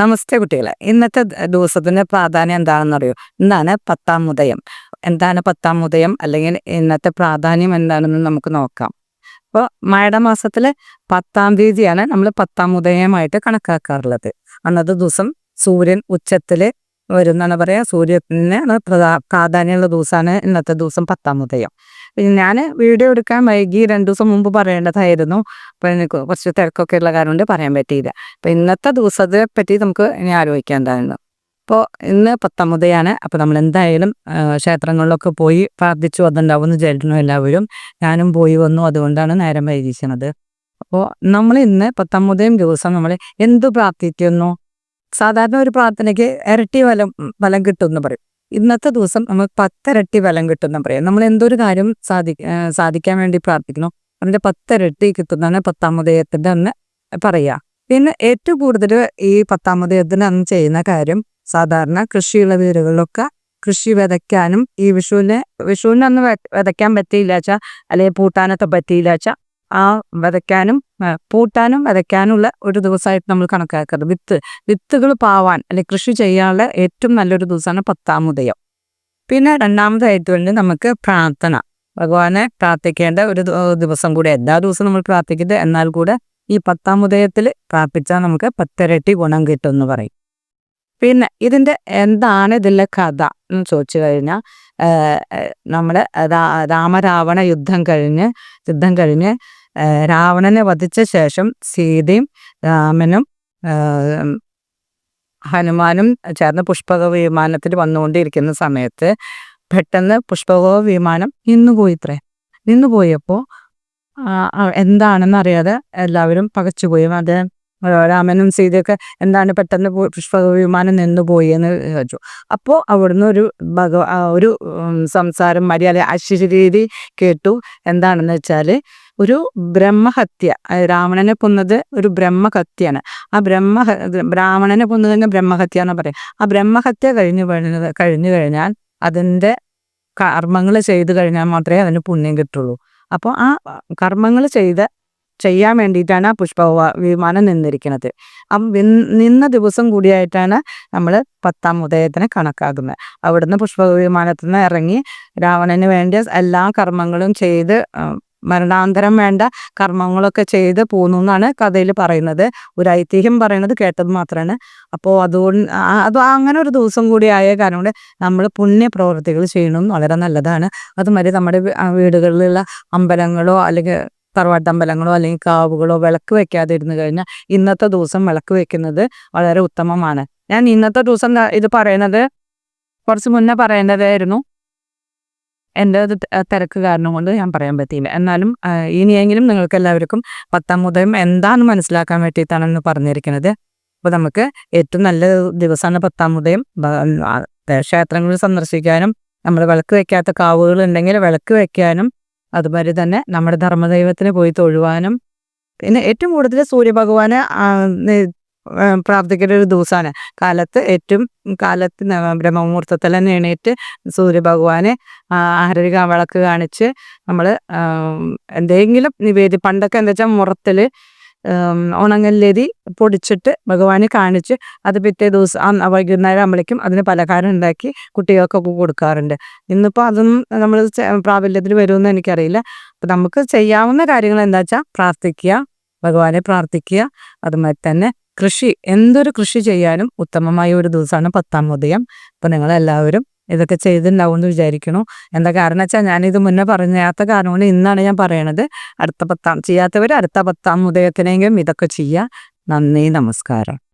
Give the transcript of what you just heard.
നമസ്തേ കുട്ടികളെ. ഇന്നത്തെ ദിവസത്തിന്റെ പ്രാധാന്യം എന്താണെന്ന് അറിയോ ഇന്നാണ് പത്താം ഉദയം. എന്താണ് പത്താം ഉദയം? അല്ലെങ്കിൽ ഇന്നത്തെ പ്രാധാന്യം എന്താണെന്ന് നമുക്ക് നോക്കാം. അപ്പോൾ മാസത്തിലെ പത്താം തീയതിയാണ് നമ്മൾ പത്താം ഉദയമായിട്ട് കണക്കാക്കാറുള്ളത്. അന്നത്തെ ദിവസം സൂര്യൻ ഉച്ചത്തിൽ വരുന്നാണ് പറയാ. സൂര്യത്തിന് പ്രാധാന്യമുള്ള ദിവസമാണ് ഇന്നത്തെ ദിവസം പത്താം ഉദയം. ഞാൻ വീഡിയോ എടുക്കാൻ വൈകി രണ്ടു ദിവസം മുമ്പ് പറയേണ്ടതായിരുന്നു. അപ്പം എനിക്ക് കുറച്ച് തിരക്കൊക്കെ ഉള്ള കാരണം കൊണ്ട് പറയാൻ പറ്റിയില്ല. അപ്പം ഇന്നത്തെ ദിവസത്തെ പറ്റി നമുക്ക് ഇനി ആലോചിക്കേണ്ടതാണ് അപ്പോൾ ഇന്ന് പത്താമതയാണ്. അപ്പോൾ നമ്മൾ എന്തായാലും ക്ഷേത്രങ്ങളിലൊക്കെ പോയി പ്രാർത്ഥിച്ചു അതുണ്ടാവും ചേട്ടനും എല്ലാവരും. ഞാനും പോയി വന്നു. അതുകൊണ്ടാണ് നേരം വൈകിക്കുന്നത് അപ്പോൾ നമ്മൾ ഇന്ന് പത്തൊമ്പതേം ദിവസം നമ്മൾ എന്ത് പ്രാർത്ഥിക്കുന്നു? സാധാരണ ഒരു പ്രാർത്ഥനയ്ക്ക് ഇരട്ടി ഫലം ഫലം കിട്ടും എന്ന് പറയും. ഇന്നത്തെ ദിവസം നമുക്ക് പത്തരട്ടി ഫലം കിട്ടുന്ന പറയാം. നമ്മൾ എന്തൊരു കാര്യം സാധി സാധിക്കാൻ വേണ്ടി പ്രാർത്ഥിക്കണോ അതിന്റെ പത്തരട്ടി കിട്ടുന്നതാണ് പത്താമതയത്തിന്റെ അന്ന് പറയാ. പിന്നെ ഏറ്റവും കൂടുതൽ ഈ പത്താമതയത്തിന് അന്ന് ചെയ്യുന്ന കാര്യം സാധാരണ കൃഷിയുള്ള വീടുകളിലൊക്കെ കൃഷി വിതയ്ക്കാനും ഈ വിഷുവിന് വിഷുവിന് അന്ന് വിതയ്ക്കാൻ പറ്റിയില്ല വെച്ചാൽ അല്ലെങ്കിൽ പൂട്ടാനൊക്കെ പറ്റിയില്ല വെച്ചാൽ ആ വിതയ്ക്കാനും പൂട്ടാനും വിതയ്ക്കാനുള്ള ഒരു ദിവസമായിട്ട് നമ്മൾ കണക്കാക്കുന്നത് വിത്ത് വിത്തുകൾ പാവാൻ അല്ലെങ്കിൽ കൃഷി ചെയ്യാനുള്ള ഏറ്റവും നല്ലൊരു ദിവസമാണ് പത്താം ഉദയം. പിന്നെ രണ്ടാമതായിട്ട് വേണ്ടി നമുക്ക് പ്രാർത്ഥന. ഭഗവാനെ പ്രാർത്ഥിക്കേണ്ട ഒരു ദിവസം കൂടെ എല്ലാ ദിവസവും നമ്മൾ പ്രാർത്ഥിക്കുന്നത് എന്നാൽ കൂടെ ഈ പത്താം ഉദയത്തിൽ പ്രാർത്ഥിച്ചാൽ നമുക്ക് പത്തിരട്ടി ഗുണം കിട്ടും എന്ന് പറയും. പിന്നെ ഇതിന്റെ എന്താണ് ഇതിലെ കഥ എന്ന് ചോദിച്ചു കഴിഞ്ഞാൽ നമ്മുടെ രാമരാവണ യുദ്ധം കഴിഞ്ഞ് യുദ്ധം കഴിഞ്ഞ് രാവണനെ വധിച്ച ശേഷം സീതയും രാമനും ഹനുമാനും ചേർന്ന് പുഷ്പക വിമാനത്തിൽ വന്നുകൊണ്ടിരിക്കുന്ന സമയത്ത് പെട്ടെന്ന് പുഷ്പക വിമാനം നിന്നുപോയിത്രേ നിന്നുപോയപ്പോൾ എന്താണെന്ന് അറിയാതെ എല്ലാവരും പകച്ചുപോയി. അത് രാമനും സീതയൊക്കെ എന്താണ് പെട്ടെന്ന് പുഷ്പ വിമാനം നിന്നുപോയി എന്ന് ചോദിച്ചു. അപ്പോൾ അവിടുന്ന് ഒരു ഭഗവ ഒരു സംസാരം മര്യാദ അശ്വരീതി കേട്ടു. എന്താണെന്ന് വെച്ചാൽ ഒരു ബ്രഹ്മഹത്യ രാവണനെ കൊന്നത് ഒരു ബ്രഹ്മഹത്യയാണ്. ആ ബ്രഹ്മ ബ്രാഹ്മണനെ തന്നെ ബ്രഹ്മഹത്യ എന്ന് പറയും. ആ ബ്രഹ്മഹത്യ കഴിഞ്ഞു കഴിഞ്ഞു കഴിഞ്ഞാൽ അതിന്റെ കർമ്മങ്ങൾ ചെയ്തു കഴിഞ്ഞാൽ മാത്രമേ അതിന് പുണ്യം കിട്ടുള്ളൂ. അപ്പോൾ ആ കർമ്മങ്ങൾ ചെയ്ത് ചെയ്യാൻ വേണ്ടിയിട്ടാണ് പുഷ്പ വിമാനം നിന്നിരിക്കുന്നത്. അപ്പം നിന്ന ദിവസം കൂടിയായിട്ടാണ് നമ്മൾ പത്താം ഉദയത്തിന് കണക്കാക്കുന്നത് അവിടുന്ന് പുഷ്പ വിമാനത്തിൽ നിന്ന് ഇറങ്ങി രാവണന് വേണ്ടിയ എല്ലാ കർമ്മങ്ങളും ചെയ്ത് മരണാന്തരം വേണ്ട കർമ്മങ്ങളൊക്കെ ചെയ്ത് പോന്നു എന്നാണ് കഥയിൽ പറയുന്നത്. ഒരു ഐതിഹ്യം പറയുന്നത് കേട്ടത് മാത്രമാണ് അപ്പോൾ അതുകൊണ്ട് അത് അങ്ങനെ ഒരു ദിവസം കൂടി ആയ കാരണം കൊണ്ട് നമ്മൾ പുണ്യ പ്രവൃത്തികൾ ചെയ്യണം വളരെ നല്ലതാണ്. അതുമാതിരി നമ്മുടെ വീടുകളിലുള്ള അമ്പലങ്ങളോ അല്ലെങ്കിൽ തറവാട്ടമ്പലങ്ങളോ അല്ലെങ്കിൽ കാവുകളോ വിളക്ക് വെക്കാതെ ഇരുന്ന് കഴിഞ്ഞാൽ ഇന്നത്തെ ദിവസം വിളക്ക് വെക്കുന്നത് വളരെ ഉത്തമമാണ്. ഞാൻ ഇന്നത്തെ ദിവസം ഇത് പറയുന്നത് കുറച്ച് മുന്നേ പറയേണ്ടതായിരുന്നു. എന്റെ തിരക്ക് കാരണം കൊണ്ട് ഞാൻ പറയാൻ പറ്റിയില്ല. എന്നാലും ഇനിയെങ്കിലും നിങ്ങൾക്ക് എല്ലാവർക്കും പത്താം ഉദയം എന്താണെന്ന് മനസ്സിലാക്കാൻ വേണ്ടിയിട്ടാണെന്ന് പറഞ്ഞിരിക്കുന്നത്. അപ്പോൾ നമുക്ക് ഏറ്റവും നല്ല ദിവസമാണ് പത്താം ഉദയം. ക്ഷേത്രങ്ങളിൽ സന്ദർശിക്കാനും നമ്മൾ വിളക്ക് വെക്കാത്ത കാവുകൾ ഉണ്ടെങ്കിൽ വിളക്ക് വെക്കാനും അതുപോലെ തന്നെ നമ്മുടെ ധർമ്മദൈവത്തിന് പോയി തൊഴുവാനും പിന്നെ ഏറ്റവും കൂടുതൽ സൂര്യഭഗവാനെ പ്രാർത്ഥിക്കേണ്ട ഒരു ദിവസമാണ് കാലത്ത് ഏറ്റവും കാലത്ത് ബ്രഹ്മമുഹൂർത്തത്തിൽ തന്നെ എണീറ്റ് സൂര്യഭഗവാനെ ആരരിക വിളക്ക് കാണിച്ച് നമ്മൾ എന്തെങ്കിലും നിവേദി പണ്ടൊക്കെ എന്താ വെച്ചാൽ മുറത്തിൽ ഉണങ്ങല്ലരി പൊടിച്ചിട്ട് ഭഗവാന് കാണിച്ച് അത് പിറ്റേ ദിവസം വൈകുന്നേരം ആകുമ്പോഴേക്കും അതിന് പലഹാരം ഉണ്ടാക്കി കുട്ടികൾക്കൊക്കെ കൊടുക്കാറുണ്ട്. ഇന്നിപ്പോൾ അതൊന്നും നമ്മൾ പ്രാബല്യത്തിൽ വരുമെന്ന് എനിക്കറിയില്ല. അപ്പം നമുക്ക് ചെയ്യാവുന്ന കാര്യങ്ങൾ എന്താ വെച്ചാൽ പ്രാർത്ഥിക്കുക ഭഗവാനെ പ്രാർത്ഥിക്കുക അതുമാതിരി തന്നെ കൃഷി എന്തൊരു കൃഷി ചെയ്യാനും ഉത്തമമായ ഒരു ദിവസമാണ് പത്താം ഉദയം. അപ്പം നിങ്ങളെല്ലാവരും ഇതൊക്കെ ചെയ്തിട്ടുണ്ടാവും എന്ന് വിചാരിക്കണു. എന്താ കാരണം വെച്ചാൽ ഇത് മുന്നേ പറഞ്ഞാത്ത കാരണം കൊണ്ട് ഇന്നാണ് ഞാൻ പറയണത്. അടുത്ത പത്താം ചെയ്യാത്തവർ അടുത്ത പത്താം ഉദയത്തിനെങ്കിലും ഇതൊക്കെ ചെയ്യുക നന്ദി നമസ്കാരം.